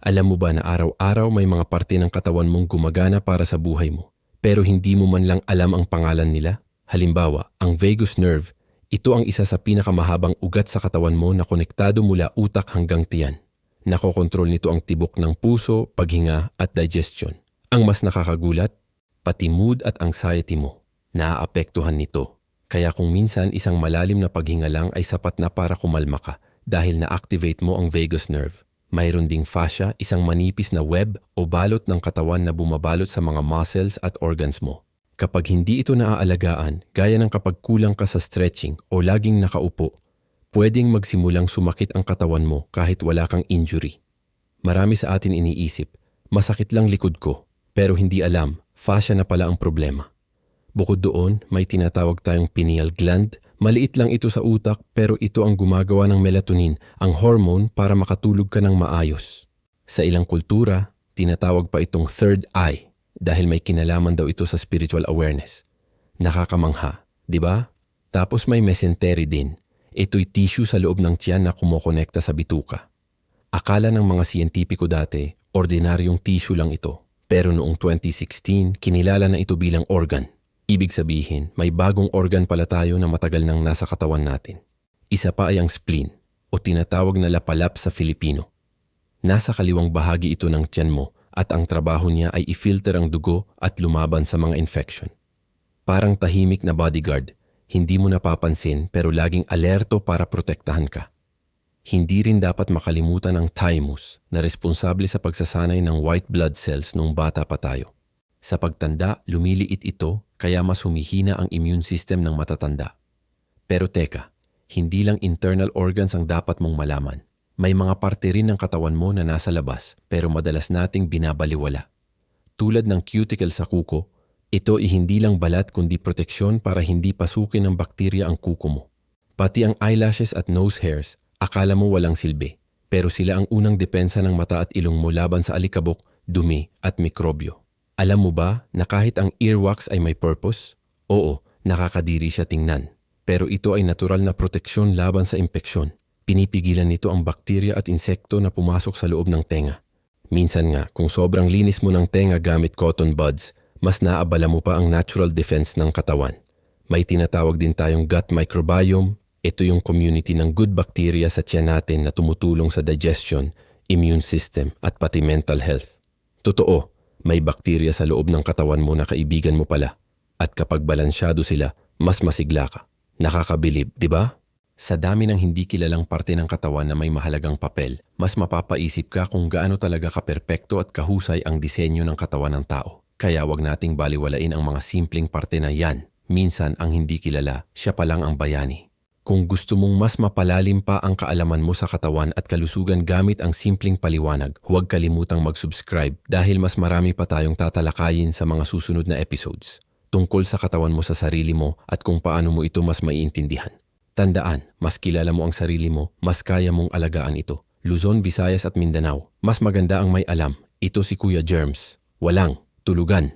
Alam mo ba na araw-araw may mga parte ng katawan mong gumagana para sa buhay mo, pero hindi mo man lang alam ang pangalan nila? Halimbawa, ang vagus nerve, ito ang isa sa pinakamahabang ugat sa katawan mo na konektado mula utak hanggang tiyan. Nakokontrol nito ang tibok ng puso, paghinga at digestion. Ang mas nakakagulat, pati mood at anxiety mo, naaapektuhan nito. Kaya kung minsan isang malalim na paghinga lang ay sapat na para kumalma ka dahil na-activate mo ang vagus nerve. Mayroon ding fascia, isang manipis na web o balot ng katawan na bumabalot sa mga muscles at organs mo. Kapag hindi ito naaalagaan, gaya ng kapag kulang ka sa stretching o laging nakaupo, pwedeng magsimulang sumakit ang katawan mo kahit wala kang injury. Marami sa atin iniisip, masakit lang likod ko, pero hindi alam, fascia na pala ang problema. Bukod doon, may tinatawag tayong pineal gland. Maliit lang ito sa utak pero ito ang gumagawa ng melatonin, ang hormone para makatulog ka ng maayos. Sa ilang kultura, tinatawag pa itong third eye dahil may kinalaman daw ito sa spiritual awareness. Nakakamangha, di ba? Tapos may mesentery din. Ito'y tissue sa loob ng tiyan na kumokonekta sa bituka. Akala ng mga siyentipiko dati, ordinaryong tissue lang ito. Pero noong 2016, kinilala na ito bilang organ. Ibig sabihin, may bagong organ pala tayo na matagal nang nasa katawan natin. Isa pa ay ang spleen o tinatawag na lapalap sa Filipino. Nasa kaliwang bahagi ito ng tiyan mo at ang trabaho niya ay i-filter ang dugo at lumaban sa mga infection. Parang tahimik na bodyguard, hindi mo napapansin pero laging alerto para protektahan ka. Hindi rin dapat makalimutan ang thymus na responsable sa pagsasanay ng white blood cells nung bata pa tayo. Sa pagtanda, lumiliit ito kaya mas humihina ang immune system ng matatanda. Pero teka, hindi lang internal organs ang dapat mong malaman. May mga parte rin ng katawan mo na nasa labas pero madalas nating binabaliwala. Tulad ng cuticle sa kuko, ito ay hindi lang balat kundi proteksyon para hindi pasukin ng bakterya ang kuko mo. Pati ang eyelashes at nose hairs, akala mo walang silbi. Pero sila ang unang depensa ng mata at ilong mo laban sa alikabok, dumi at mikrobyo. Alam mo ba na kahit ang earwax ay may purpose? Oo, nakakadiri siya tingnan. Pero ito ay natural na proteksyon laban sa impeksyon. Pinipigilan nito ang bakterya at insekto na pumasok sa loob ng tenga. Minsan nga, kung sobrang linis mo ng tenga gamit cotton buds, mas naabala mo pa ang natural defense ng katawan. May tinatawag din tayong gut microbiome. Ito yung community ng good bacteria sa tiyan natin na tumutulong sa digestion, immune system at pati mental health. Totoo, may bakterya sa loob ng katawan mo na kaibigan mo pala. At kapag balansyado sila, mas masigla ka. Nakakabilib, di ba? Sa dami ng hindi kilalang parte ng katawan na may mahalagang papel, mas mapapaisip ka kung gaano talaga kaperpekto at kahusay ang disenyo ng katawan ng tao. Kaya wag nating baliwalain ang mga simpleng parte na yan. Minsan ang hindi kilala, siya pa lang ang bayani. Kung gusto mong mas mapalalim pa ang kaalaman mo sa katawan at kalusugan gamit ang simpleng paliwanag, huwag kalimutang mag-subscribe dahil mas marami pa tayong tatalakayin sa mga susunod na episodes tungkol sa katawan mo sa sarili mo at kung paano mo ito mas maiintindihan. Tandaan, mas kilala mo ang sarili mo, mas kaya mong alagaan ito. Luzon, Visayas at Mindanao, mas maganda ang may alam. Ito si Kuya Germs. Walang tulugan.